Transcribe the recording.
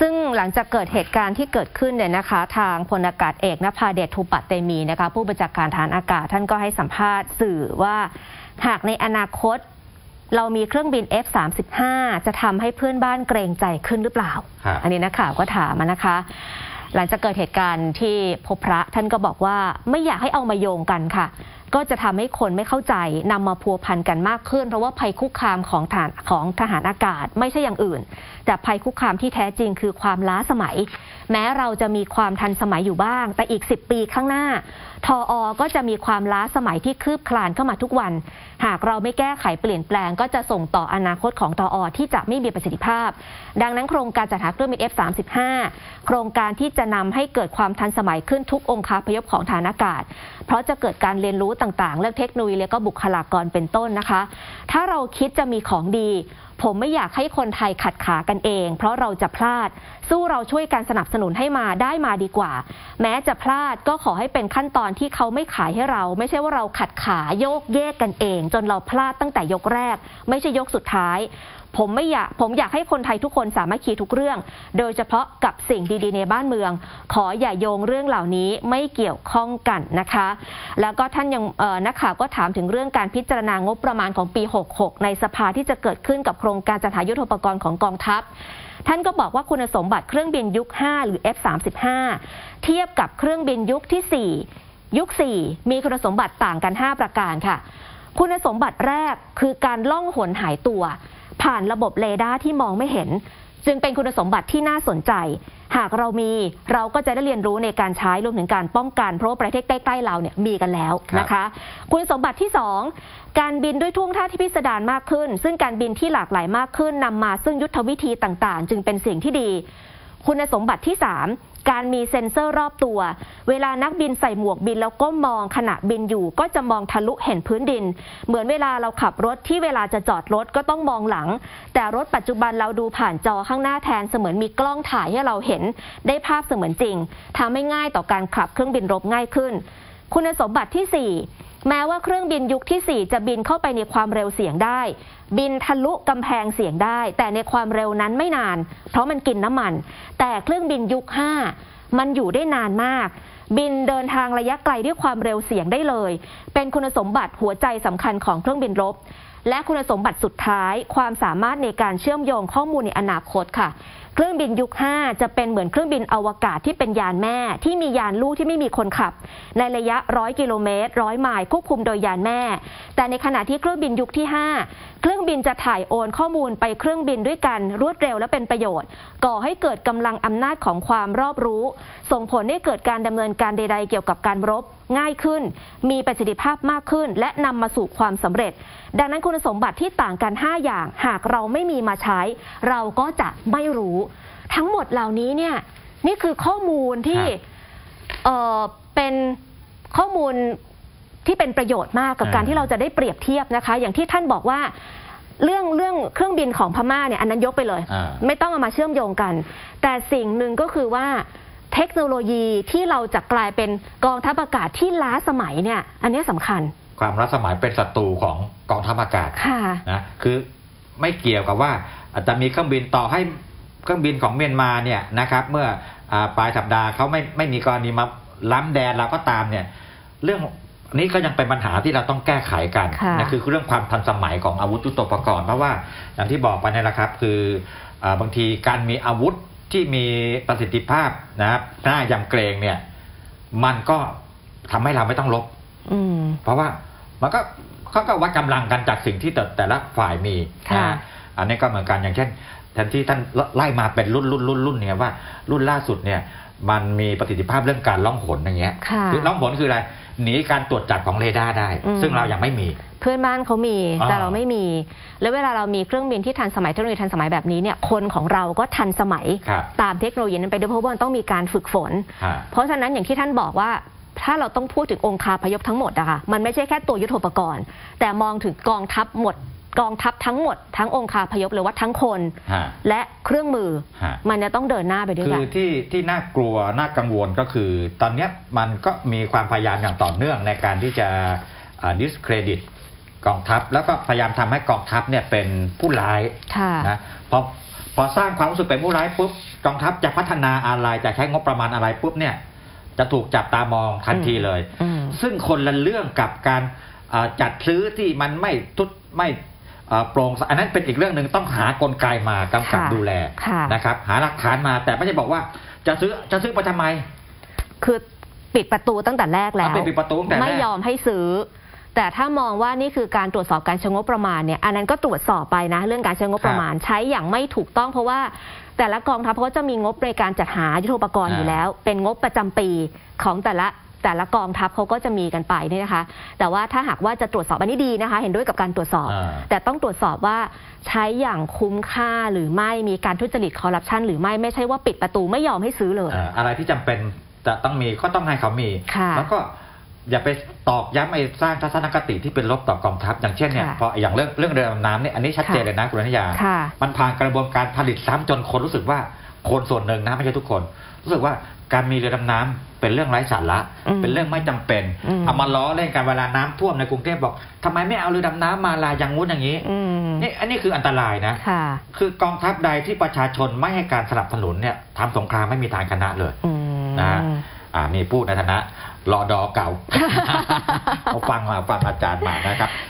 ซึ่งหลังจากเกิดเหตุการณ์ที่เกิดขึ้นเนี่ยนะคะ ทางพลอากาศเอกนภาเดชทูปัตเตมีนะคะ ผู้บัญชาการฐานอากาศท่านก็ให้สัมภาษณ์สื่อว่า หากในอนาคต เรามีเครื่องบิน F35 จะทำให้เพื่อนบ้านเกรงใจขึ้นหรือเปล่าครับอันนี้นักข่าวก็ถามมานะคะ หลังจากเกิดเหตุการณ์ที่พบพระท่านก็บอกว่าไม่อยากให้เอามาโยงกันค่ะ ก็จะทำให้คนไม่เข้าใจนำมาพัวพันกันมากขึ้น เพราะว่าภัยคุกคามของฐานของทหารอากาศไม่ใช่อย่างอื่น แต่ภัยคุกคามที่แท้จริงคือความล้าสมัย แม้เราจะมีความทันสมัยอยู่บ้าง แต่อีก 10 ปีข้างหน้า ทออก็จะมีความล้าสมัยที่คืบคลานเข้ามาทุกวัน หากเราไม่แก้ไขเปลี่ยนแปลงก็จะส่งต่ออนาคตของทออที่จะไม่มีประสิทธิภาพ ดังนั้นโครงการจัดหาเครื่องบิน F35 โครงการที่จะนำให้เกิดความทันสมัยขึ้นทุกองค์คาพยพของฐานอากาศ เพราะจะเกิดการเรียนรู้ต่างๆ เรื่องเทคโนโลยีและก็บุคลากรเป็นต้นนะคะ ถ้าเราคิดจะมีของดี ผมไม่อยากให้คนไทยขัดขากันเอง เพราะเราจะพลาด สู้เราช่วยกันสนับสนุนให้มาได้มาดีกว่า แม้จะพลาดก็ขอให้เป็นขั้นตอนที่เขาไม่ขายให้เรา ไม่ใช่ว่าเราขัดขาโยกเยกกันเอง จนเราพลาดตั้งแต่ยกแรก ไม่ใช่ยกสุดท้าย ผมไม่อยากผมอยากให้คนไทยทุกคนสามัคคีทุกเรื่อง โดยเฉพาะกับสิ่งดีๆ ในบ้านเมือง ขออย่าโยงเรื่องเหล่านี้ไม่เกี่ยวข้องกันนะคะ แล้วก็ท่านยังนักข่าวก็ถามถึงเรื่องการพิจารณางบประมาณของปี 66 ในสภาที่จะเกิดขึ้นกับโครงการจัดหายุทธปกรณ์ของกองทัพท่านก็บอกว่าคุณสมบัติเครื่องบินยุค 5 หรือ F35 เทียบกับเครื่องบินยุคที่ 4 ยุค 4 มีคุณสมบัติต่างกัน 5 ประการค่ะ คุณสมบัติแรกคือการล่องหนหายตัว ผ่านระบบเรดาร์ที่มองไม่เห็น จึงเป็นคุณสมบัติที่น่าสนใจ หากเรามีเราก็จะได้เรียนรู้ในการใช้รวมถึงการป้องกัน เพราะว่าประเทศใกล้ๆเราเนี่ยมีกันแล้วนะคะ คุณสมบัติที่ 2 การบินด้วยท่วงท่าที่พิสดารมากขึ้น ซึ่งการบินที่หลากหลายมากขึ้นนำมาซึ่งยุทธวิธีต่างๆ จึงเป็นสิ่งที่ดี คุณสมบัติที่ 3 การมีเซ็นเซอร์รอบตัว เวลานักบินใส่หมวกบินแล้วก้มมองขณะบินอยู่ ก็จะมองทะลุเห็นพื้นดิน เหมือนเวลาเราขับรถที่เวลาจะจอดรถก็ต้องมองหลัง แต่รถปัจจุบันเราดูผ่านจอข้างหน้าแทนเสมือนมีกล้องถ่ายให้เราเห็น ได้ภาพเสมือนจริงทำให้ง่ายต่อการขับเครื่องบินรบง่ายขึ้น คุณสมบัติที่ 4 แม้ว่าเครื่องบินยุคที่ 4 จะบินเข้าไปในความเร็วเสียงได้ บินทะลุกำแพงเสียงได้ แต่ในความเร็วนั้นไม่นาน เพราะมันกินน้ำมัน แต่เครื่องบินยุค 5 มันอยู่ได้นานมาก บินเดินทางระยะไกลด้วยความเร็วเสียงได้เลย เป็นคุณสมบัติหัวใจสำคัญของเครื่องบินรบ และคุณสมบัติสุดท้าย ความสามารถในการเชื่อมโยงข้อมูลในอนาคตค่ะ เครื่องบินยุค 5 จะเป็นเหมือนเครื่องบินอวกาศที่เป็นยานแม่ ที่มียานลูกที่ไม่มีคนขับ ในระยะ 100 กิโลเมตร 100 ไมล์ควบคุมโดยยานแม่ แต่ในขณะที่เครื่องบินยุคที่ 5 เครื่องบินจะถ่ายโอนข้อมูลไปเครื่องบินด้วยกันรวดเร็วและเป็นประโยชน์ ก่อให้เกิดกำลังอำนาจของความรอบรู้ ส่งผลให้เกิดการดำเนินการใด ๆ เกี่ยวกับการรบ ง่ายขึ้น มีประสิทธิภาพมากขึ้น และนำมาสู่ความสำเร็จ ดังนั้นคุณสมบัติที่ต่างกัน 5 อย่าง หากเราไม่มีมาใช้ เราก็จะไม่รู้ ทั้งหมดเหล่านี้เนี่ยนี่คือข้อมูลที่ครับเอ่อเป็นข้อมูลที่เป็นประโยชน์มากกับอ่าการที่เราจะได้เปรียบเทียบนะคะ อย่างที่ท่านบอกว่าเรื่องเรื่องเครื่องบินของพม่าเนี่ยอันนั้นยกไปเลยอ่าไม่ต้องเอามาเชื่อมโยงกัน แต่สิ่งหนึ่งก็คือว่า เทคโนโลยีที่เราจะกลายเป็นกองทัพอากาศที่ล้าสมัยเนี่ยอันนี้สำคัญ ความรัสมัยเป็นศัตรูของกองทัพอากาศค่ะ นะคือไม่เกี่ยวกับว่าอาจจะมีเครื่องบินต่อให้เครื่องบินของเมียนมาเนี่ยนะครับ เมื่ออาปลายสัปดาห์เขาไม่ไม่มีกรณีมาล้ำแดนเราก็ตามเนี่ย เรื่องนี้ก็ยังเป็นปัญหาที่เราต้องแก้ไขกันค่ะนะคือเรื่องความทันสมัยของอาวุธยุทโธปกรณ์เพราะว่าอย่างที่บอกไปเนี่ยแหละครับ คืออาบางทีการมีอาวุธ ที่มีประสิทธิภาพนะครับหน้ายำเกรงเนี่ย มันก็ทำให้เราไม่ต้องลบ อืม เพราะว่ามันก็เขาก็วัดกำลังกันจากสิ่งที่แต่แต่ละฝ่ายมีค่ะนะฮะอันนี้ก็เหมือนกันอย่างเช่นแทนที่ท่านไล่มาเป็นรุ่นรุ่นรุ่นรุ่นเนี่ยว่ารุ่นล่าสุดเนี่ย มันมีประสิทธิภาพเรื่องการล่องหนอย่างเงี้ยค่ะอล่องหนคืออะไรหนีการตรวจจับของเรดาร์ได้ อืม ซึ่งเรายังไม่มี เพื่อนบ้านเขามีอ่า แต่เราไม่มี แล้วเวลาเรามีเครื่องบินที่ทันสมัยเทคโนโลยีทันสมัยแบบนี้เนี่ยคนของเราก็ทันสมัย ครับตามเทคโนโลยีนั้นไปด้วยเพราะว่ามันต้องมีการฝึกฝน ฮะ เพราะฉะนั้นอย่างที่ท่านบอกว่า ถ้าเราต้องพูดถึงองคาพยพทั้งหมดอะค่ะมันไม่ใช่แค่ตัวยุทโธปกรณ์ แต่มองถึงกองทัพหมด กองทัพทั้งหมด ทั้งองคาพยพหรือว่าทั้งคน ฮะ และเครื่องมือ ฮะ มันจะต้องเดินหน้าไปด้วยคืกัอนที่ที่น่ากลัวน่ากังวลก็คือ ตอนเนี้ยมันก็มีความพยายามอย่างต่อเนื่องในการที่จะดิสเครดิต กองทัพ แล้วก็พยายามทำให้กองทัพเนี่ยเป็นผู้ร้ายค่ะนะเพราะพอสร้างความรู้สึกเป็นผู้ร้ายปุ๊บกองทัพจะพัฒนาอะไรจะใช้งบประมาณอะไรปุ๊บเนี่ยจะถูกจับตามองทันทีเลยอืมซึ่งคนละเรื่องกับการเอ่อจัดซื้อที่มันไม่ทุดไม่เอ่อโปร่งใสอันนั้นเป็นอีกเรื่องหนึ่งต้องหากลไกมากำกับค่ะดูแลค่ะนะครับ หาหลักฐานมาแต่ไม่ใช่บอกว่าจะซื้อจะซื้อไปทำไม คือปิดประตูตั้งแต่แรกแล้วเอาไปปิดประตูตั้งแต่แรกไม่ยอมให้ซื้อ แต่ถ้ามองว่านี่คือการตรวจสอบการใช้งบประมาณเนี่ยอันนั้นก็ตรวจสอบไปนะ เรื่องการใช้งบประมาณใช้อย่างไม่ถูกต้องเพราะว่าแต่ละกองทัพเขาก็จะมีงบในการจัดหายุทโธปกรณ์อยู่แล้ว เป็นงบประจำปีของแต่ละแต่ละกองทัพเขาก็จะมีกันไปเนี่ยนะคะ แต่ว่าถ้าหากว่าจะตรวจสอบอันนี้ดีนะคะ เห็นด้วยกับการตรวจสอบอ่าแต่ต้องตรวจสอบว่าใช้อย่างคุ้มค่าหรือไม่มีการทุจริตคอร์รัปชันหรือไม่ไม่ใช่ว่าปิดประตูไม่ยอมให้ซื้อเลยเอ่ออะไรที่จำเป็นจะต้องมีก็ต้องให้เขามีค่ะแล้วก็ อย่าไปตอกย้ำไอ้สร้างทัศนคติที่เป็นลบต่อกองทัพ อย่างเช่นเนี่ยค่ะพออย่างเรื่องเรื่องเรือดำน้ำเนี่ยอันนี้ชัดเจนค่ะเลยนะคุณอนิยา ค่ะมันผ่านกระบวนการผลิตซ้ำจนคนรู้สึกว่าคนส่วนหนึ่งนะไม่ใช่ทุกคน รู้สึกว่าการมีเรือดำน้ำเป็นเรื่องไร้สาระอืมเป็นเรื่องไม่จำเป็นอืม เอามาล้อเล่นกันเวลาน้ำท่วมในกรุงเทพบอกทำไมไม่เอาเรือดำน้ำมาลาอย่างงู้นอย่างนี้อืมนี่อันนี้คืออันตรายนะ ค่ะ คือกองทัพใดที่ประชาชนไม่ให้การสนับสนุนเนี่ยทำสงครามไม่มีทางชนะเลย อืม นะฮะ อ่านี่พูดในฐานะ รอดอเก่าเอาฟังมาฟังอาจารย์มานะครับ